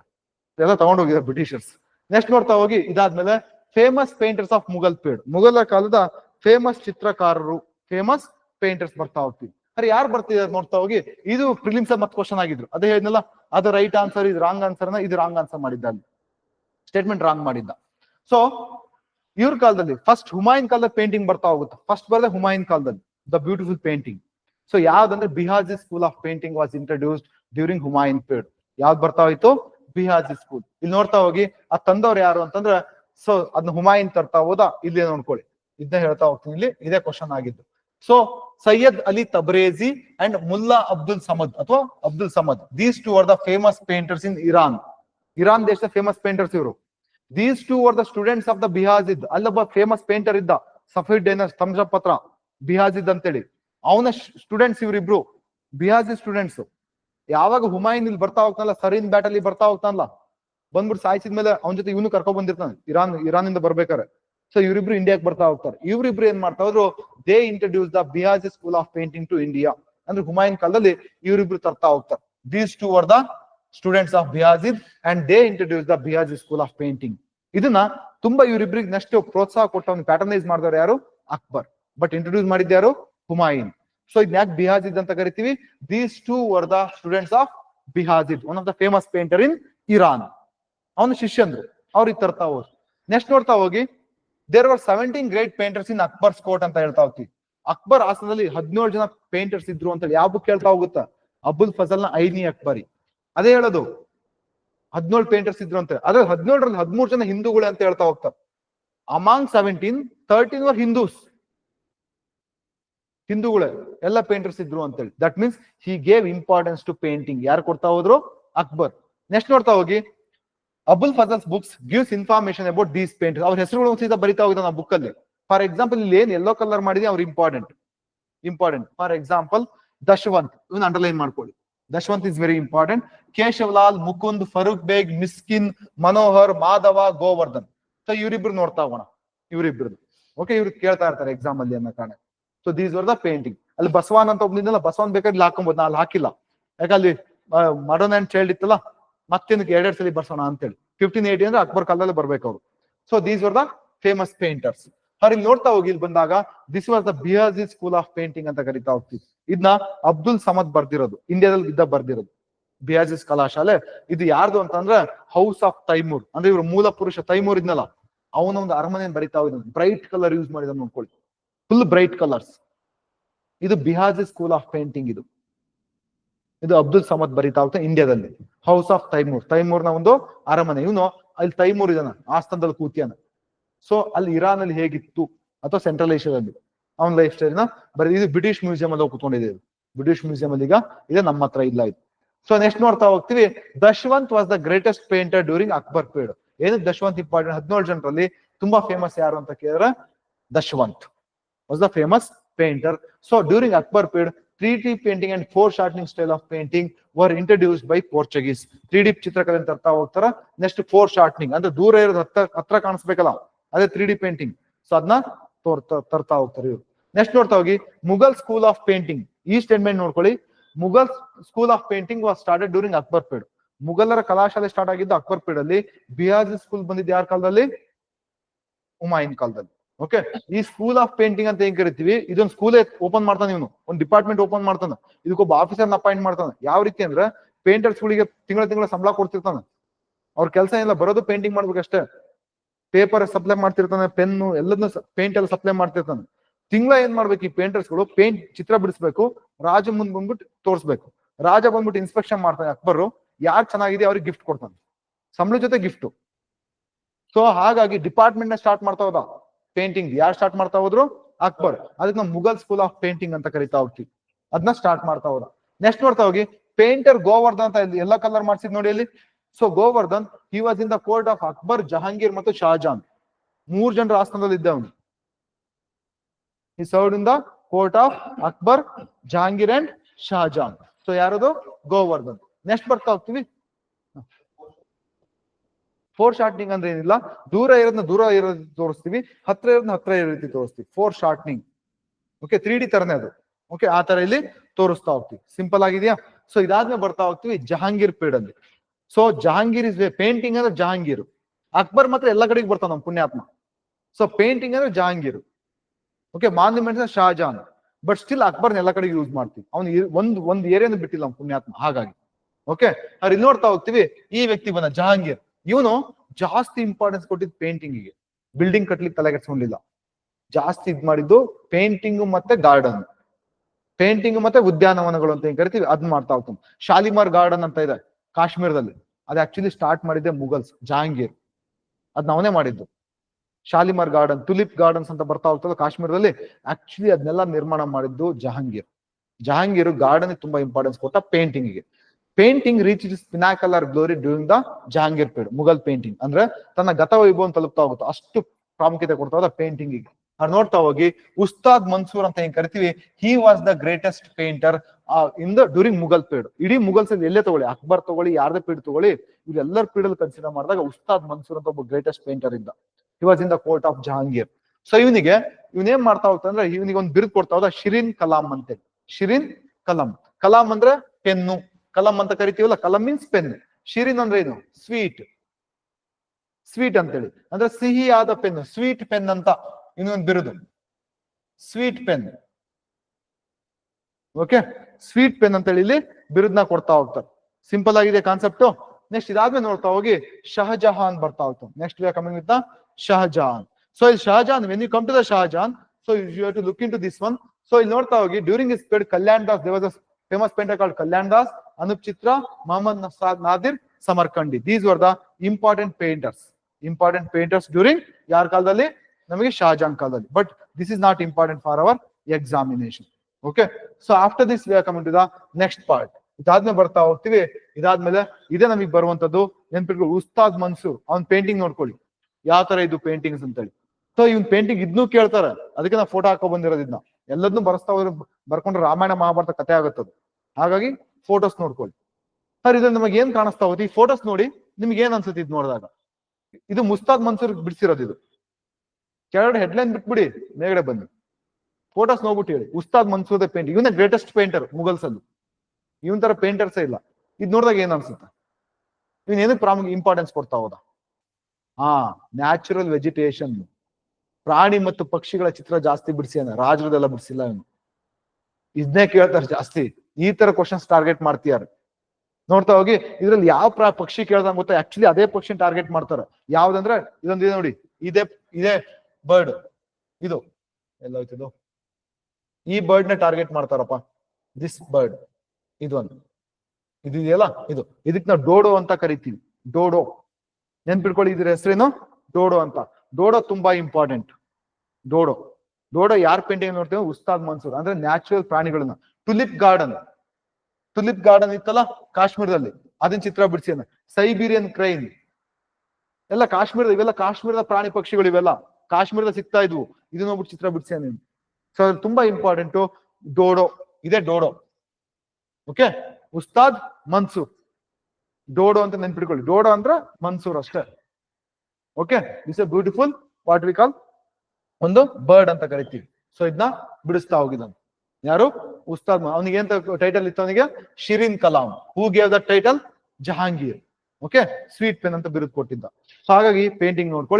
ಎಲ್ಲ ತಗೊಂಡೋಗಿದ್ದಾರೆ ಬ್ರಿಟಿಷರ್ಸ್ ನೆಕ್ಸ್ಟ್ ನೋಡ್ತಾ ಹೋಗಿ, ಇದಾದ್ಮೇಲೆ famous painters of Mughal period ಮುಘಲ ಕಾಲದ ಫೇಮಸ್ ಚಿತ್ರಕಾರರು ಫೇಮಸ್ ಪೇಂಟರ್ಸ್ ಬರ್ತಾ ಹೋಗ್ತೀವಿ. ಅರೆ, ಯಾರು ಬರ್ತಿದ್ದಾರೆ ನೋಡ್ತಾ ಹೋಗಿ? ಇದು ಪ್ರಿಲಿಮ್ಸ್ ಮತ್ತೆ ಕ್ವಶನ್ ಆಗಿದ್ರು. ಅದೇ ಹೇಳಿದ್ನಲ್ಲ, ಅದು ರೈಟ್ ಆನ್ಸರ್ ಇದು ರಾಂಗ್ ಆನ್ಸರ್ ಇದು ರಾಂಗ್ ಆನ್ಸರ್ ಮಾಡಿದ್ದ ಅಲ್ಲಿ. ಸ್ಟೇಟ್ಮೆಂಟ್ ರಾಂಗ್ ಮಾಡಿದ್ದ. ಸೊ ಇವ್ರ ಕಾಲದಲ್ಲಿ ಫಸ್ಟ್ ಹುಮಾಯಿನ್ ಕಾಲದ ಪೇಂಟಿಂಗ್ ಬರ್ತಾ ಹೋಗುತ್ತೆ. ಫಸ್ಟ್ ಬರದೆ ಹುಮಾಯಿನ್ ಕಾಲದಲ್ಲಿ the beautiful painting so ಯಾವ್ದಂದ್ರೆ Bihzad school of painting was introduced during Humayun period ಯಾವ್ದು ಬರ್ತಾ ಹೋಯ್ತು? ಬಿಹಾಜಿ ಸ್ಕೂಲ್ ಇಲ್ಲಿ ನೋಡ್ತಾ ಹೋಗಿ, ಆ ತಂದವ್ರು ಯಾರು ಅಂತಂದ್ರೆ ಸೊ ಅದನ್ನ ಹುಮಾಯಿನ್ ತರ್ತಾ ಹೋದ, ಇಲ್ಲಿ ನೋಡ್ಕೊಳ್ಳಿ. ಇದನ್ನ ಹೇಳ್ತಾ ಹೋಗ್ತೀನಿ ಇಲ್ಲಿ, ಇದೇ ಕ್ವಶನ್ ಆಗಿದ್ದು. ಸೊ ಸೈಯದ್ ಅಲಿ ತಬ್ರೇಜಿ ಅಂಡ್ ಮುಲ್ಲಾ ಅಬ್ದುಲ್ ಸಮದ್ ಅಥವಾ Abdul Samad. These two are the famous painters in Iran Iran ದೇಶದ ಫೇಮಸ್ ಪೇಂಟರ್ಸ್ ಇವರು. These two are the students of the Bihzad ಅಲ್ಲೊಬ್ಬ ಫೇಮಸ್ ಪೇಂಟರ್ ಇದ್ದ ಸಫೀದ್ ಡೇನರ್ ಪತ್ರ ಬಿಹಾಜಿದ್ ಅಂತೇಳಿ. ಅವನ ಸ್ಟೂಡೆಂಟ್ಸ್ ಇವರಿಬ್ರು. ಬಿಹಾಜಿ ಸ್ಟೂಡೆಂಟ್ಸ್ ಯಾವಾಗ ಹುಮಾಯೂನ್ ಇಲ್ಲಿ ಬರ್ತಾ ಹೋಗ್ತಾನಲ್ಲ, ಸರೀನ್ ಬ್ಯಾಟಲ್ಲಿ ಬರ್ತಾ ಹೋಗ್ತಾನಲ್ಲ, ಬಂದ್ಬಿಟ್ಟು ಸಾಯಿಸಿದ್ಮೇಲೆ ಅವನ ಜೊತೆ ಇವನು ಕರ್ಕೊಂಡ್ ಬಂದಿರ್ತಾನೆ. ಇರಾನ್ ಇರಾನ್ ಇಂದ ಬರ್ಬೇಕಾರೆ. ಸೊ ಇವರಿಬ್ರು ಇಂಡಿಯಾಕ್ ಬರ್ತಾ ಹೋಗ್ತಾರೆ. ಇವರಿಬ್ರು ಏನ್ ಮಾಡ್ತಾ ಹೋದ್ರು they introduce the Bihzad school of painting to India ಅಂದ್ರೆ ಹುಮಾಯನ್ ಕಾಲದಲ್ಲಿ ಇವರಿಬ್ರು ತರ್ತಾ ಹೋಗ್ತಾರೆ. These two are the students of Bihzad and they introduce the Bihzad school of painting ಇದನ್ನ ತುಂಬಾ ಇವರಿಬ್ರಿಗೆ ನೆಕ್ಸ್ಟ್ ಪ್ರೋತ್ಸಾಹ ಕೊಟ್ಟ ಒಂದು ಪ್ಯಾಟರ್ನೈಸ್ ಮಾಡಿದವರು ಯಾರು? ಅಕ್ಬರ್. ಬಟ್ ಇಂಟ್ರೊಡ್ಯೂಸ್ ಮಾಡಿದ್ಯಾರು ಯಾರು? ಹುಮಾಯೂನ್. ಸೊ ಇದ್ ಯಾಕೆ ಬಿಹಾಜಿದ್ ಅಂತ ಕರಿತೀವಿ? These two were the students of Bihzad one of the famous painter in Iran ಅವನ ಶಿಷ್ಯಂದ್ರು. ಅವ್ರಿಗೆ ತರ್ತಾ ಹೋದ್ರು. ನೆಕ್ಸ್ಟ್ ನೋಡ್ತಾ ಹೋಗಿ. There were seventeen great painters in Akbar's court ಅಂತ ಹೇಳ್ತಾ ಹೋಗ್ತೀವಿ ಅಕ್ಬರ್ ಆಸನದಲ್ಲಿ ಹದಿನೇಳು ಜನ ಪೇಂಟರ್ಸ್ ಇದ್ರು ಅಂತ ಯಾವ ಬುಕ್ ಹೇಳ್ತಾ ಹೋಗುತ್ತಾ? ಅಬುಲ್ ಫಜಲ್ನ ಐನಿ ಅಕ್ಬರಿ. ಅದೇ ಹೇಳೋದು. ಹದಿನೇಳು ಪೇಂಟರ್ಸ್ ಇದ್ರು ಅಂತ ಅದ್ರ ಹದಿನೇಳರಲ್ಲಿ ಹದಿಮೂರು ಜನ ಹಿಂದೂಗಳು ಅಂತ ಹೇಳ್ತಾ ಹೋಗ್ತಾರೆ among seventeen thirteen were Hindus ಹಿಂದೂಗಳೇ, ಎಲ್ಲ ಪೇಂಟರ್ಸ್ ಇದ್ರು ಅಂತೇಳಿ. That means he gave importance to painting ಯಾರು ಕೊಡ್ತಾ ಹೋದ್ರು? ಅಕ್ಬರ್ ನೆಕ್ಸ್ಟ್ ನೋಡ್ತಾ ಹೋಗಿ. Abul Fazal's books gives information about these painters ಅವ್ರ ಹೆಸರುಗಳು ಸೀದಾ ಬರಿತಾ ಹೋಗಿದ್ದಾನೆ ಆ ಬುಕ್ ಅಲ್ಲಿ. ಫಾರ್ ಎಕ್ಸಾಂಪಲ್ ಇಲ್ಲಿ ಏನ್ ಎಲ್ಲೋ ಕಲರ್ ಮಾಡಿದೆ ಅವ್ರು important important for example Daswant even underline ಮಾಡ್ಕೊಳ್ಳಿ. Daswant is very important Keshavlal Mukund Farrukh Beg Miskin Manohar Madhava Govardhan so ಇವರಿಬ್ರು ನೋಡ್ತಾ ಹೋಗೋಣ. ಇವರಿಬ್ರು ಓಕೆ ಇವ್ರು ಕೇಳ್ತಾ ಇರ್ತಾರೆ ಎಕ್ಸಾಮ್ ಅಲ್ಲಿ ಅನ್ನೋ ಕಾರಣ. So these were the painting ಅಲ್ಲಿ ಬಸವಾನ್ ಅಂತ ಒಬ್ಬನಿಂದಲ್ಲ ಬಸವಾನ್ ಬೇಕಾದ್ರೆ ಹಾಕೊಂಬೋದು ನಾ ಹಾಕಿಲ್ಲ. ಯಾಕೆ ಅಲ್ಲಿ ಮಡನ್ ಅಂಡ್ ಚೈಲ್ಡ್ ಇತ್ತಲ್ಲ ಮತ್ತೇನಕ್ಕೆ ಎರಡೆರಡು ಸಲ ಬರ್ಸೋಣ ಅಂತೇಳಿ. ಫಿಫ್ಟೀನ್ ಏಯ್ಟಿ ಅಂದ್ರೆ ಅಕ್ಬರ್ ಕಾಲದಲ್ಲಿ ಬರ್ಬೇಕು ಅವರು so these were the famous painters ಅವ್ರು ನೋಡ್ತಾ ಹೋಗಿ, ಇಲ್ಲಿ ಬಂದಾಗ this was the Bihzad school of painting ಅಂತ ಕರಿತಾ ಹೋಗ್ತೀವಿ. ಇದನ್ನ ಅಬ್ದುಲ್ ಸಮದ್ ಬರ್ದಿರೋದು. ಇಂಡಿಯಾದಲ್ಲಿ ಇದ್ದ ಬರ್ದಿರೋದು. ಬಿಹಾಜಿಸ್ ಕಲಾಶಾಲೆ. ಇದು ಯಾರ್ದು ಅಂತಂದ್ರೆ ಹೌಸ್ ಆಫ್ ತೈಮೂರ್ ಅಂದ್ರೆ ಇವ್ರ ಮೂಲ ಪುರುಷ ತೈಮೂರ್ ಇದ್ನಲ್ಲ. ಅವನ ಒಂದು ಅರಮನೆ ಬರಿತಾ ಹೋಗಿದ್ದಾನೆ. ಬ್ರೈಟ್ ಕಲರ್ ಯೂಸ್ ಮಾಡಿದ ನೋಡ್ಕೊಳ್ಳಿ. ಫುಲ್ ಬ್ರೈಟ್ ಕಲರ್ಸ್ ಇದು ಬಿಹಾಜಿ ಸ್ಕೂಲ್ ಆಫ್ ಪೇಂಟಿಂಗ್ ಇದು. ಇದು ಅಬ್ದುಲ್ ಸಮದ್ ಬರಿತಾ ಹೋಗ್ತಾ ಇಂಡಿಯಾದಲ್ಲಿ. ಹೌಸ್ ಆಫ್ ತೈಮೂರ್ ತೈಮೂರ್ನ ಒಂದು ಅರಮನೆ. ಇವನು ಅಲ್ಲಿ ತೈಮೂರ್ ಇದಾನ ಆಸ್ಥಾನದಲ್ಲಿ ಕೂತಿಯಾನ. ಸೊ ಅಲ್ಲಿ ಇರಾನ್ ಅಲ್ಲಿ ಹೇಗಿತ್ತು ಅಥವಾ ಸೆಂಟ್ರಲ್ ಏಷ್ಯಾದಲ್ಲಿ ಅವನ ಲೈಫ್ ಸ್ಟೈಲ್ನ ಬರೀ ಇದು ಬ್ರಿಟಿಷ್ ಮ್ಯೂಸಿಯಂ ಅಲ್ಲಿ ಕೂತ್ಕೊಂಡಿದೆ ಬ್ರಿಟಿಷ್ ಮ್ಯೂಸಿಯಂ ಅಲ್ಲಿ ಈಗ ಇದೆ ನಮ್ಮ ಹತ್ರ ಇಲ್ಲ ಇದು. ಸೊ ನೆಕ್ಸ್ಟ್ ನೋಡ್ತಾ ಹೋಗ್ತೀವಿ. Daswant was the greatest painter during Akbar period ಏನು ದಶವಂತ್ ಇಂಪಾರ್ಟೆಂಟ್ ಹದಿನೇಳು ಜನರಲ್ಲಿ ತುಂಬಾ ಫೇಮಸ್ ಯಾರು ಅಂತ ಕೇಳಿದ್ರೆ Daswant was the famous painter so during Akbar period, 3D painting and foreshortening style of painting were introduced by Portuguese. 3D ಚಿತ್ರಕಲೆ ತರ್ತಾ ಹೋಗ್ತಾರ. ನೆಕ್ಸ್ಟ್ ಫೋರ್ ಶಾರ್ಟ್ನಿಂಗ್ ಅಂದ್ರೆ ದೂರ ಇರೋದು ಹತ್ರ ಹತ್ರ ಕಾಣಿಸ್ಬೇಕಲ್ಲ. ಅದೇ ತ್ರೀ ಡಿ ಪೇಂಟಿಂಗ್ ಸೊ ಅದನ್ನ ತೋರ್ತಾ, ತರ್ತಾ ಹೋಗ್ತಾರೆ ಇವ್ರು. ನೆಕ್ಸ್ಟ್ ನೋಡ್ತಾ ಹೋಗಿ ಮುಘಲ್ ಸ್ಕೂಲ್ ಆಫ್ ಪೇಂಟಿಂಗ್ ಈ ಸ್ಟೇಟ್ಮೆಂಟ್ ನೋಡ್ಕೊಳ್ಳಿ. Mughal school of painting was started during Akbar period ಮುಘಲರ ಕಲಾಶಾಲೆ ಸ್ಟಾರ್ಟ್ ಆಗಿದ್ದು ಅಕ್ಬರ್ ಪೀರಿಯಡ್ ಅಲ್ಲಿ. ಬಿಹಾಜಿ ಸ್ಕೂಲ್ ಬಂದಿದ್ದು ಯಾರ ಕಾಲದಲ್ಲಿ? ಹುಮಾಯಿನ್ ಕಾಲದಲ್ಲಿ. ಓಕೆ ಈ ಸ್ಕೂಲ್ ಆಫ್ ಪೇಂಟಿಂಗ್ ಅಂತ ಏನ್ ಕರಿತೀವಿ? ಇದೊಂದು ಸ್ಕೂಲ್ ಓಪನ್ ಮಾಡ್ತಾನೆ ಇವನು. ಒಂದು ಡಿಪಾರ್ಟ್ಮೆಂಟ್ ಓಪನ್ ಮಾಡ್ತಾನೆ. ಇದಕ್ಕೊಬ್ಬ ಆಫೀಸರ್ ಅಪಾಯಿಂಟ್ ಮಾಡ್ತಾನೆ. ಯಾವ ರೀತಿ ಅಂದ್ರೆ ಪೇಂಟರ್ಸ್ ಗಳಿಗೆ ತಿಂಗಳ ತಿಂಗಳ ಸಂಬಳ ಕೊಡ್ತಿರ್ತಾನೆ. ಅವ್ರ ಕೆಲಸ ಏನಿಲ್ಲ, ಬರೋದು ಪೇಂಟಿಂಗ್ ಮಾಡ್ಬೇಕಷ್ಟೇ. ಪೇಪರ್ ಸಪ್ಲೈ ಮಾಡ್ತಿರ್ತಾನೆ ಪೆನ್ನು ಎಲ್ಲದನ್ನ ಪೇಂಟ್ ಎಲ್ಲ ಸಪ್ಲೈ ಮಾಡ್ತಿರ್ತಾನೆ. ತಿಂಗಳ ಏನ್ ಮಾಡ್ಬೇಕು ಈ ಪೇಂಟರ್ಸ್ಗಳು? ಪೇಂಟ್ ಚಿತ್ರ ಬಿಡಿಸ್ಬೇಕು, ರಾಜ ಮುಂದ್ ಬಂದ್ಬಿಟ್ಟು ತೋರಿಸ್ಬೇಕು. ರಾಜ ಬಂದ್ಬಿಟ್ಟು ಇನ್ಸ್ಪೆಕ್ಷನ್ ಮಾಡ್ತಾನೆ ಅಕ್ಬರ್. ಯಾರು ಚೆನ್ನಾಗಿದೆ ಅವ್ರಿಗೆ ಗಿಫ್ಟ್ ಕೊಡ್ತಾನೆ. ಸಂಬಳ ಜೊತೆ ಗಿಫ್ಟ್ ಸೊ ಹಾಗಾಗಿ ಡಿಪಾರ್ಟ್ಮೆಂಟ್ನ ಸ್ಟಾರ್ಟ್ ಮಾಡ್ತಾ ಪೇಂಟಿಂಗ್ ಯಾರು ಸ್ಟಾರ್ಟ್ ಮಾಡ್ತಾ ಹೋದ್ರು? ಅಕ್ಬರ್. ಅದಕ್ಕೆ ನಾವು ಮುಘಲ್ ಸ್ಕೂಲ್ ಆಫ್ ಪೇಂಟಿಂಗ್ ಅಂತ ಕರಿತಾ ಹೋಗ್ತೀವಿ. ಅದನ್ನ ಸ್ಟಾರ್ಟ್ ಮಾಡ್ತಾ ಹೋದ ನೆಕ್ಸ್ಟ್ ನೋಡ್ತಾ ಹೋಗಿ ಪೇಂಟರ್ ಗೋವರ್ಧನ್ ಅಂತ ಎಲ್ಲ ಕಲರ್ ಮಾಡ್ಸಿದ್ ನೋಡಿ ಅಲ್ಲಿ so Govardhan he was in the court of Akbar Jahangir ಮತ್ತು ಶಹಜಾನ್ ಮೂರ್ ಜನರ ಆಸ್ಥಾನದಲ್ಲಿ ಇದ್ದವನು ಈ served in the court of Akbar Jahangir and Shahjahan so ಯಾರದು? ಗೋವರ್ಧನ್. ನೆಕ್ಸ್ಟ್ ಬರ್ತಾ ಹೋಗ್ತೀವಿ. ಫೋರ್ ಶಾರ್ಟ್ನಿಂಗ್ ಅಂದ್ರೆ ಏನಿಲ್ಲ. ದೂರ ಇರೋದನ್ನ ದೂರ ಇರೋ ರೀತಿ ತೋರಿಸ್ತೀವಿ. ಹತ್ರ ಇರೋದನ್ನ ಹತ್ರ ಇರೋ ರೀತಿ ತೋರಿಸ್ತೀವಿ. Foreshortening okay three D ತರನೇ ಅದು. ಓಕೆ ಆ ತರ ಇಲ್ಲಿ ತೋರಿಸ್ತಾ ಹೋಗ್ತೀವಿ. ಸಿಂಪಲ್ ಆಗಿದೆಯಾ? ಸೊ ಇದಾದ್ಮೇಲೆ ಬರ್ತಾ ಹೋಗ್ತೀವಿ ಜಹಾಂಗೀರ್ ಪೀರಿಯಡ್ ಅಲ್ಲಿ ಸೊ ಜಹಾಂಗೀರ್ ಇಸ್ ಪೇಂಟಿಂಗ್ ಅಂದ್ರೆ ಜಹಾಂಗೀರ್. ಅಕ್ಬರ್ ಮಾತ್ರ ಎಲ್ಲ ಕಡೆಗೆ ಬರ್ತಾವ ನಮ್ಮ ಪುಣ್ಯಾತ್ಮ. ಸೊ ಪೇಂಟಿಂಗ್ ಅಂದ್ರೆ Jahangir. Okay monuments Shahjahan but still ಅಕ್ಬರ್ನ ಎಲ್ಲ ಕಡೆಗೆ ಯೂಸ್ ಮಾಡ್ತೀವಿ. ಅವ್ನು ಒಂದ್ ಒಂದ್ ಏರಿಯಾನು ಬಿಟ್ಟಿಲ್ಲ ನಮ್ಮ ಪುಣ್ಯಾತ್ಮ. ಹಾಗಾಗಿ. ಓಕೆ ಅವ್ರು ಇಲ್ಲಿ ನೋಡ್ತಾ ಹೋಗ್ತೀವಿ. ಈ ವ್ಯಕ್ತಿ ಬಂದ ಜಹಾಂಗೀರ್. ಇವನು ಜಾಸ್ತಿ ಇಂಪಾರ್ಟೆನ್ಸ್ ಕೊಟ್ಟಿದ್ದು ಪೇಂಟಿಂಗಿಗೆ ಬಿಲ್ಡಿಂಗ್ ಕಟ್ಲಿಕ್ಕೆ ತಲೆಗೆಡ್ಸ್ಕೊಂಡಿಲ್ಲ ಜಾಸ್ತಿ ಇದ್ ಮಾಡಿದ್ದು ಪೇಂಟಿಂಗ್ ಮತ್ತೆ ಗಾರ್ಡನ್ ಪೇಂಟಿಂಗ್ ಮತ್ತೆ ಉದ್ಯಾನವನಗಳು ಅಂತ ಏನ್ ಕರಿತೀವಿ ಅದ್ ಮಾಡ್ತಾ ಹೋಗ್ತಾನೆ ಶಾಲಿಮಾರ್ ಗಾರ್ಡನ್ ಅಂತ ಇದೆ, ಕಾಶ್ಮೀರದಲ್ಲಿ. ಅದು ಆಕ್ಚುಲಿ ಸ್ಟಾರ್ಟ್ ಮಾಡಿದ್ದೆ ಮುಗಲ್ಸ್ ಜಹಾಂಗೀರ್. ಅದ್ನ ಅವನೇ ಮಾಡಿದ್ದು. ಶಾಲಿಮಾರ್ ಗಾರ್ಡನ್ ತುಲಿಪ್ ಗಾರ್ಡನ್ಸ್ ಅಂತ ಬರ್ತಾ ಹೋಗ್ತದೆ ಕಾಶ್ಮೀರದಲ್ಲಿ ಆಕ್ಚುಲಿ ಅದನ್ನೆಲ್ಲ ನಿರ್ಮಾಣ ಮಾಡಿದ್ದು ಜಹಾಂಗೀರ್. ಜಹಾಂಗೀರ್ ಗಾರ್ಡನ್ ತುಂಬಾ ಇಂಪಾರ್ಟೆನ್ಸ್ ಕೊಟ್ಟ ಪೇಂಟಿಂಗ್ಗೆ. Painting reach pinnacle or glory during the Jahangir period Mughal painting ಅಂದ್ರೆ ತನ್ನ ಗತ ವೈಭವ ತಲುಪ್ತಾ ಹೋಗುತ್ತೆ. ಅಷ್ಟು ಪ್ರಾಮುಖ್ಯತೆ ಕೊಡ್ತಾ ಹೋದ ಪೇಂಟಿಂಗ್ ಅವ್ರು ನೋಡ್ತಾ ಹೋಗಿ, ಉಸ್ತಾದ್ ಮನ್ಸೂರ್ ಅಂತ ಏನ್ ಕರಿತೀವಿ? He was the greatest painter in the during Mughal period ಇಡೀ ಮುಘಲ್ಸ್ ಎಲ್ಲೇ ತಗೊಳ್ಳಿ? ಅಕ್ಬರ್ ತಗೊಳ್ಳಿ, ಯಾರ್ದೇ ಪೀಡ್ ತಗೊಳ್ಳಿ, ಇವ್ರೆಲ್ಲರ ಪೀಡಲ್ ಕನ್ಸಿಡರ್ ಮಾಡಿದಾಗ ಉಸ್ತಾದ್ ಮನ್ಸೂರ್ ಅಂತ ಒಬ್ಬ ಗ್ರೇಟೆಸ್ಟ್ ಪೇಂಟರ್ ಇದ್ದ. He was in the court of Jahangir so ಇವನಿಗೆ, ಇವನೇನ್ ಮಾಡ್ತಾ ಹೋಗ್ತಂದ್ರೆ ಇವನಿಗೆ ಒಂದು ಬಿರುದು ಕೊಡ್ತಾ ಹೋದ ಶಿರಿನ್ ಕಲಾಂ ಅಂತೇಳಿ ಶಿರಿನ್ ಕಲಾಂ. ಕಲಾಂ ಅಂದ್ರೆ ಪೆನ್ನು. ಕಲಂ ಅಂತ ಕರಿತೀವಲ್ಲ? ಕಲಂ ಮೀನ್ಸ್ ಪೆನ್ ಶಿರಿನ್ ಅಂದ್ರೆ ಏನು? ಸ್ವೀಟ್ ಸ್ವೀಟ್ ಅಂತೇಳಿ. ಅಂದ್ರೆ ಸಿಹಿಯಾದ ಪೆನ್ ಸ್ವೀಟ್ ಪೆನ್ ಅಂತ ಇನ್ನೊಂದು ಬಿರುದು. Sweet pen okay sweet pen ಅಂತ ಹೇಳಿ ಇಲ್ಲಿ ಬಿರುದ್ನ ಕೊಡ್ತಾ ಹೋಗ್ತಾರೆ. ಸಿಂಪಲ್ ಆಗಿದೆ ಕಾನ್ಸೆಪ್ಟ್ ನೆಕ್ಸ್ಟ್ ಇದಾದ್ಮೇಲೆ ನೋಡ್ತಾ ಹೋಗಿ ಶಹಜಹಾನ್ ಬರ್ತಾ ಹೋಗ್ತಾನೆ next we coming with Shahjahan. So ಇಲ್ಲಿ Shahjahan when you come to the Shahjahan so you to look into this one so ಇಲ್ಲಿ ನೋಡ್ತಾ ಹೋಗಿ during is period Kalyan Das they were famous painter called Das Anup Chitra Mohammad Nasad Nadir Samarkandi these were the important painters important painters during ಯಾರ ಕಾಲದಲ್ಲಿ ನಮಗೆ ಶಾಜಾನ್ ಕಾಲದಲ್ಲಿ but this is not important for our examination okay so after this coming to the next part ಇದಾದ್ಮೇಲೆ ಬರ್ತಾ ಹೋಗ್ತೀವಿ. ಇದಾದ್ಮೇಲೆ ಇದೇ ನಮಗೆ ಬರುವಂತದ್ದು ನೆನ್ಪಿಟ್ಕೊಳ್ಳಿ ಉಸ್ತಾದ್ ಮನ್ಸೂರ್ ಅವ್ನ್ ಪೇಂಟಿಂಗ್ ನೋಡ್ಕೊಳ್ಳಿ. ಯಾವ ತರ ಇದು ಪೇಂಟಿಂಗ್ಸ್ ಅಂತೇಳಿ. ಸೊ ಇವನ್ ಪೇಂಟಿಂಗ್ ಇದ್ನೂ ಕೇಳ್ತಾರೆ. ಅದಕ್ಕೆ ನಾವು ಫೋಟೋ ಹಾಕೋ ಬಂದಿರೋದಿದ್ನ ಎಲ್ಲದನ್ನೂ ಬರೆಸ್ತಾ ಹೋದ್ರೆ ಬರ್ಕೊಂಡ್ರೆ ರಾಮಾಯಣ ಮಹಾಭಾರತ ಕಥೆ ಆಗುತ್ತದು. ಹಾಗಾಗಿ ಫೋಟೋಸ್ ನೋಡ್ಕೊಳ್ಳಿ. ಸರ್, ಇದ್ರಲ್ಲಿ ನಮಗೆ ಏನ್ ಕಾಣಿಸ್ತಾ ಹೋಗುತ್ತೆ? ಈ ಫೋಟೋಸ್ ನೋಡಿ ನಿಮ್ಗೆ ಏನ್ ಅನ್ಸುತ್ತೆ ಇದು ನೋಡಿದಾಗ? ಇದು ಮುಸ್ತಾದ್ ಮನ್ಸೂರ್ ಬಿಡಿಸಿರೋದು ಇದು. ಕೆಳಗಡೆ ಹೆಡ್ಲೈನ್ ಬಿಟ್ಬಿಡಿ ಮೇಗಡೆ ಬನ್ನಿ. ಫೋಟೋಸ್ ನೋಡ್ಬಿಟ್ಟು ಹೇಳಿ. ಉಸ್ತಾದ್ ಮನ್ಸೂರ್ ಪೇಂಟ್ ಇವನೇ ಗ್ರೇಟೆಸ್ಟ್ ಪೇಂಟರ್ ಮುಗಲ್ಸ್ ಅಲ್ಲಿ ಇವನ್ ತರ ಪೇಂಟರ್ಸೇ ಇಲ್ಲ. ಇದ್ ನೋಡಿದಾಗ ಏನ್ ಅನ್ಸುತ್ತೆ? ಇವನ್ ಏನಕ್ಕೆ ಪ್ರಾಮುಖ್ಯ ಇಂಪಾರ್ಟೆನ್ಸ್ ಕೊಡ್ತಾ ಹೋದ? ಹಾ ನ್ಯಾಚುರಲ್ ವೆಜಿಟೇಷನ್ ಪ್ರಾಣಿ ಮತ್ತು ಪಕ್ಷಿಗಳ ಚಿತ್ರ ಜಾಸ್ತಿ ಬಿಡಿಸ್ಯಾನ ರಾಜರದೆಲ್ಲ ಬಿಡಿಸಿಲ್ಲ ಇವನು. ಇದನ್ನೇ ಕೇಳ್ತಾರೆ ಜಾಸ್ತಿ. ಈ ತರ ಕ್ವಶನ್ಸ್ ಟಾರ್ಗೆಟ್ ಮಾಡ್ತಿದ್ದಾರೆ. ನೋಡ್ತಾ ಹೋಗಿ, ಇದ್ರಲ್ಲಿ ಯಾವ ಪಕ್ಷಿ ಕೇಳ್ದಂಗ ಗೊತ್ತಾ? ಆಕ್ಚುಲಿ ಅದೇ ಪಕ್ಷಿ ಟಾರ್ಗೆಟ್ ಮಾಡ್ತಾರೆ. ಯಾವ್ದಂದ್ರೆ, ಇದೊಂದು ಇದೆ ನೋಡಿ. ಇದೇ ಇದೇ ಬರ್ಡ್ ಇದು. ಎಲ್ಲ ಹೋಯ್ತಿದು ಈ ಬರ್ಡ್ನ ಟಾರ್ಗೆಟ್ ಮಾಡ್ತಾರಪ್ಪ. ದಿಸ್ ಬರ್ಡ್ ಇದೊಂದು. ಇದು ಇದೆಯಲ್ಲ? ಇದು. ಇದಕ್ ನಾವು ಡೋಡೋ ಅಂತ ಕರಿತೀವಿ. ಡೋಡೋ. ನೆನ್ಪಿಟ್ಕೊಳ್ಳಿ ಇದ್ರ ಹೆಸರೇನು? ಡೋಡೋ ಅಂತ. ಡೋಡೋ ತುಂಬಾ ಇಂಪಾರ್ಟೆಂಟ್ ಡೋಡೋ. ಡೋಡೋ ಯಾರ್ ಪೇಂಟಿಂಗ್ ನೋಡ್ತೇವೆ? ಉಸ್ತಾದ್ ಮನ್ಸೂರ್. ಅಂದ್ರೆ ನ್ಯಾಚುರಲ್ ಪ್ರಾಣಿಗಳನ್ನ. ಟುಲಿಪ್ ಗಾರ್ಡನ್ ಟುಲಿಪ್ ಗಾರ್ಡನ್ ಇತ್ತಲ್ಲ, ಕಾಶ್ಮೀರದಲ್ಲಿ. ಅದನ್ನ ಚಿತ್ರ ಬಿಡಿಸಿ ಸೈಬೀರಿಯನ್ ಕ್ರೈನ್. ಎಲ್ಲ ಕಾಶ್ಮೀರದ, ಇವೆಲ್ಲ ಕಾಶ್ಮೀರದ ಪ್ರಾಣಿ ಪಕ್ಷಿಗಳು ಇವೆಲ್ಲ. ಕಾಶ್ಮೀರದ ಸಿಗ್ತಾ ಇದ್ವು. ಇದು ನೋಡ್ಬಿಟ್ಟು ಚಿತ್ರ ಬಿಡಿಸ್ಯಾನ ಸೊ ಅದ್ರಲ್ಲಿ ತುಂಬಾ ಇಂಪಾರ್ಟೆಂಟ್ ಡೋಡೋ. ಇದೆ dodo. Okay Ustad Mansur dodo ಅಂತ ನೆನ್ಪಿಟ್ಕೊಳ್ಳಿ. ಡೋಡೋ ಅಂದ್ರೆ ಮನ್ಸೂರ್ ಅಷ್ಟೇ. Okay this a beautiful what we call ಒಂದು ಬರ್ಡ್ ಅಂತ ಕರಿತೀವಿ. ಸೊ ಇದನ್ನ ಬಿಡಿಸ್ತಾ ಹೋಗಿದ್ದಾನೆ. ಯಾರು? ಉಸ್ತಾದ್ ಅವನಿಗೆ ಎಂತ ಟೈಟಲ್ ಇತ್ತು ಅವನಿಗೆ? Shirin Qalam. Who gave the title Jahangir. Okay sweet pen ಅಂತ ಬಿರುದು ಕೊಟ್ಟಿದ್ದ. ಸೊ ಹಾಗಾಗಿ ಪೇಂಟಿಂಗ್ ನೋಡ್ಕೊಳ್ಳಿ.